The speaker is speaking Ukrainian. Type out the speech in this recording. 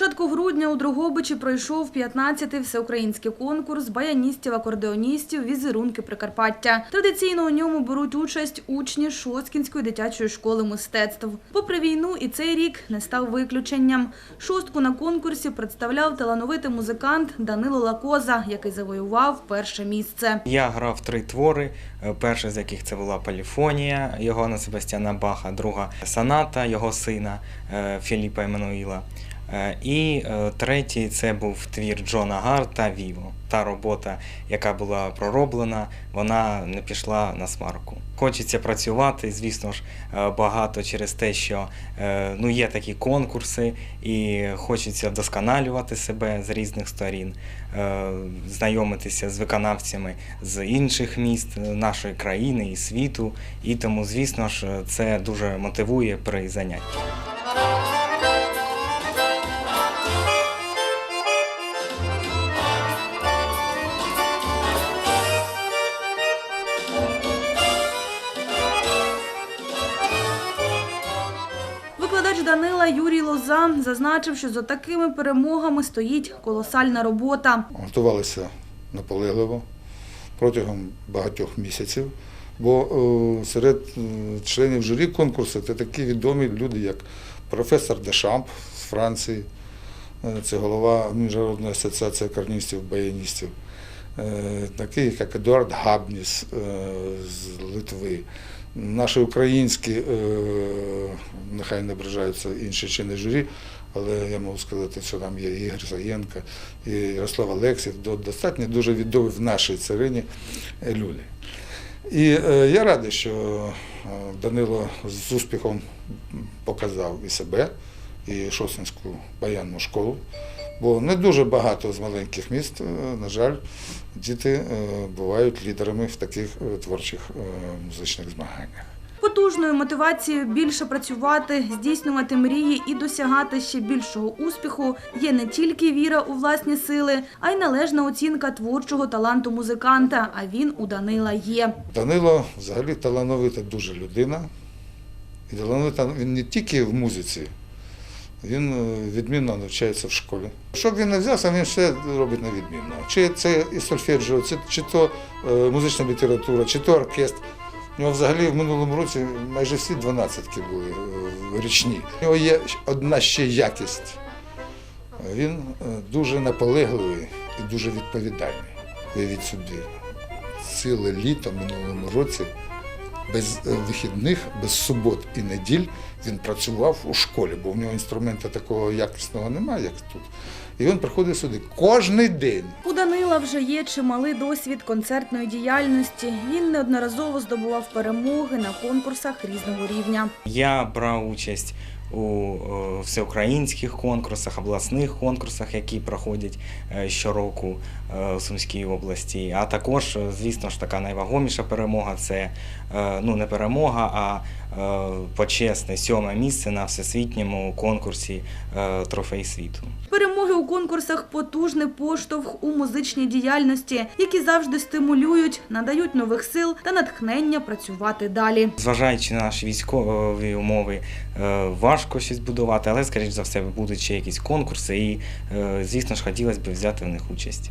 початку грудня у Дрогобичі пройшов 15-й всеукраїнський конкурс баяністів-акордеоністів «Візерунки Прикарпаття». Традиційно у ньому беруть участь учні Шосткінської дитячої школи мистецтв. Попри війну, і цей рік не став виключенням. Шостку на конкурсі представляв талановитий музикант Данило Лакоза, який завоював перше місце. Я грав три твори. Перша з яких це була Поліфонія Йоганна Себастьяна Баха, друга соната його сина е, Філіпа Еммануїла. Е, І е, третій це був твір Джона Гарта Віво. Та робота, яка була пророблена, вона не пішла на смарку. Хочеться працювати, звісно ж, е, багато через те, що ну, є такі конкурси, і хочеться вдосконалювати себе з різних сторін, знайомитися з виконавцями з інших міст нашої країни і світу. І тому, звісно ж, це дуже мотивує при занятті. Викладач Данила Юрій Лоза зазначив, що за такими перемогами стоїть колосальна робота. готувалися наполегливо протягом багатьох місяців. Бо е, серед е, членів журі конкурсу це такі відомі люди, як професор Дешамп з Франції, е, це голова Міжнародної асоціації карністів баяністів, е, такий як Едуард Габніс е, з Литви. Наші українські, е, нехай не ображаються інші члени журі, але я можу сказати, що там є Ігор Заєнко, і Ярослав Олексів, достатньо дуже відомі в нашій царині люди. І я радий, що Данило з успіхом показав і себе, і Шосинську баянну школу. Бо не дуже багато з маленьких міст, е, на жаль, діти е, бувають лідерами в таких е, творчих музичних змаганнях. Потужною мотивацією більше працювати, здійснювати мрії і досягати ще більшого успіху є не тільки віра у власні сили, а й належна оцінка творчого таланту музиканта. А він у Данила є. Данило взагалі талановита дуже людина. І талановита він не тільки в музиці, він е, відмінно навчається в школі. Що б він не взявся, він все робить на відмінно. Чи це і сольфеджіо, чи, то е, музична література, чи то оркестр. У нього взагалі в минулому році майже всі дванадцятки були е, річні. У нього є одна ще якість. Він дуже наполегливий і дуже відповідальний. Уявіть собі, ціле літо минулому році без е, вихідних, без субот і неділь він працював у школі, бо в нього інструмента такого якісного немає, як тут. І він приходив сюди кожний день. У Данила вже є чималий досвід концертної діяльності. Він неодноразово здобував перемоги на конкурсах різного рівня. Я брав участь у е, всеукраїнських конкурсах, обласних конкурсах, які проходять е, щороку е, у Сумській області. А також, звісно ж, така найвагоміша перемога це ну не перемога, а почесне сьоме місце на всесвітньому конкурсі Трофей світу. Перемоги у конкурсах потужний поштовх у музичній діяльності, які завжди стимулюють, надають нових сил та натхнення працювати далі. Зважаючи на наші військові умови, е, важко щось будувати, але, скоріш за все, будуть ще якісь конкурси, і, е, звісно ж, хотілося б взяти в них участь.